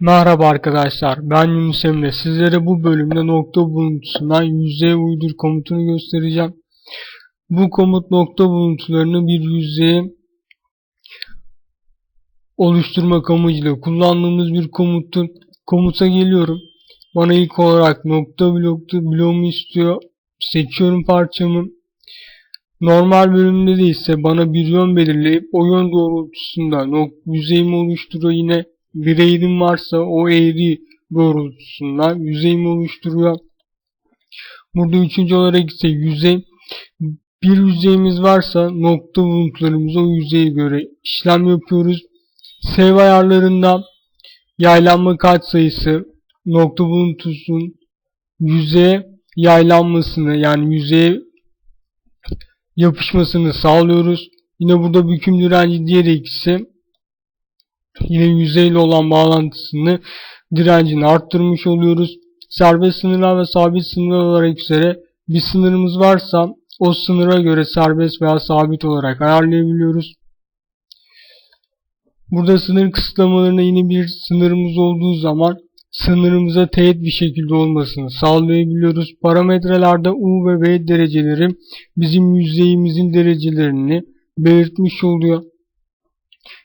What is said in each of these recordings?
Merhaba arkadaşlar, ben Yunus Emre. Sizlere bu bölümde nokta buluntusundan yüzeye uydur komutunu göstereceğim. Bu komut nokta buluntularını bir yüzeye oluşturmak amacıyla kullandığımız bir komuttur. Komuta geliyorum. Bana ilk olarak nokta bloktu, bloğumu istiyor. Seçiyorum parçamı. Normal bölümde de ise bana bir yön belirleyip o yön doğrultusunda yüzeyimi oluşturuyor yine bir eğrim varsa o eğri doğrultusunda yüzeyimi oluşturuyor. Burada üçüncü olarak ise yüzey bir yüzeyimiz varsa nokta buluntularımızı o yüzeye göre işlem yapıyoruz. Sev ayarlarında yaylanma katsayısı nokta buluntusunun yüzeye yaylanmasını yani yüzeye yapışmasını sağlıyoruz. Yine burada büküm direnci diğer ikisi yine yüzeyle olan bağlantısını direncini arttırmış oluyoruz. Serbest sınırlar ve sabit sınırlar olarak üzere bir sınırımız varsa o sınıra göre serbest veya sabit olarak ayarlayabiliyoruz. Burada sınır kısıtlamalarına yine bir sınırımız olduğu zaman sınırımıza teğet bir şekilde olmasını sağlayabiliyoruz. Parametrelerde U ve V dereceleri bizim yüzeyimizin derecelerini belirtmiş oluyor.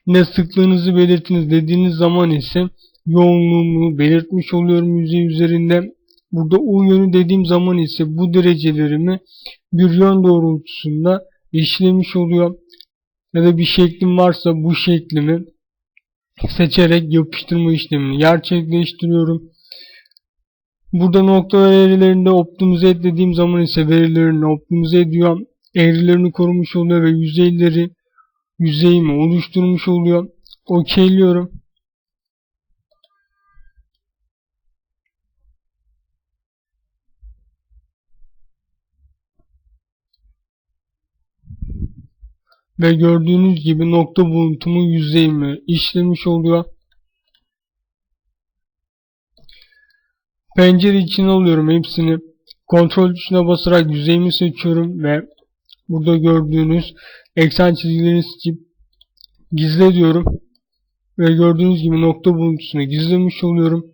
Yine sıklığınızı belirtiniz dediğiniz zaman ise yoğunluğumu belirtmiş oluyorum yüzey üzerinde. Burada U yönü dediğim zaman ise bu derecelerimi bir yön doğrultusunda işlemiş oluyor. Ya da bir şeklim varsa bu şeklimi seçerek yapıştırma işlemini gerçekleştiriyorum. Burada nokta verilerinde optimize et dediğim zaman ise verilerini optimize ediyor. Eğrilerini korumuş oluyor ve yüzeyleri yüzeyimi oluşturmuş oluyor. Okeyliyorum. Ve gördüğünüz gibi nokta buluntumu yüzeyimi işlemiş oluyor. Pencere için alıyorum hepsini. Kontrol tuşuna basarak yüzeyimi seçiyorum ve burada gördüğünüz eksen çizgilerini seçip gizle diyorum. Ve gördüğünüz gibi nokta buluntusunu gizlemiş oluyorum.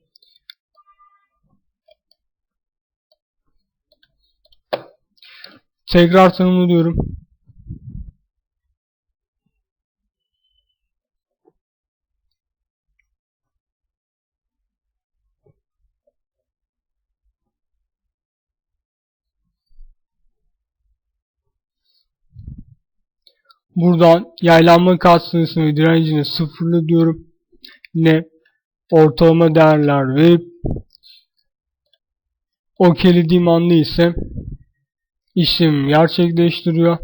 Tekrar tanımlıyorum. Buradan yaylanma katsayısını ve direncini sıfırla diyorum. Yine ortalama değerler ve okeylediğim anda ise işlemi gerçekleştiriyor.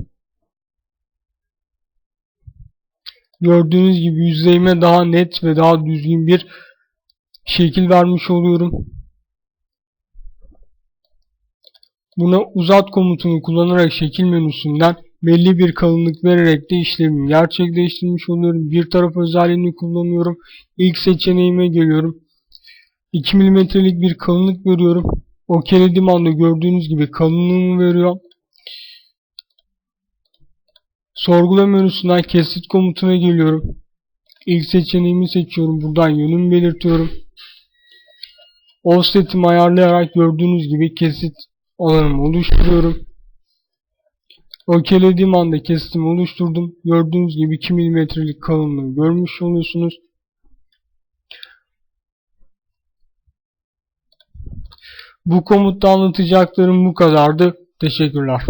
Gördüğünüz gibi yüzeyime daha net ve daha düzgün bir şekil vermiş oluyorum. Buna uzat komutunu kullanarak şekil menüsünden belli bir kalınlık vererek de işlemi gerçekleştirmiş oluyorum. Bir taraf özelliğini kullanıyorum. İlk seçeneğime geliyorum. 2 mm'lik bir kalınlık veriyorum. Okeylediğim anda gördüğünüz gibi kalınlığımı veriyor. Sorgula menüsünden kesit komutuna geliyorum. İlk seçeneğimi seçiyorum. Buradan yönümü belirtiyorum. Offset'imi ayarlayarak gördüğünüz gibi kesit alanımı oluşturuyorum. Okeylediğim anda kesitimi oluşturdum. Gördüğünüz gibi 2 mm'lik kalınlığı görmüş oluyorsunuz. Bu komutta anlatacaklarım bu kadardı. Teşekkürler.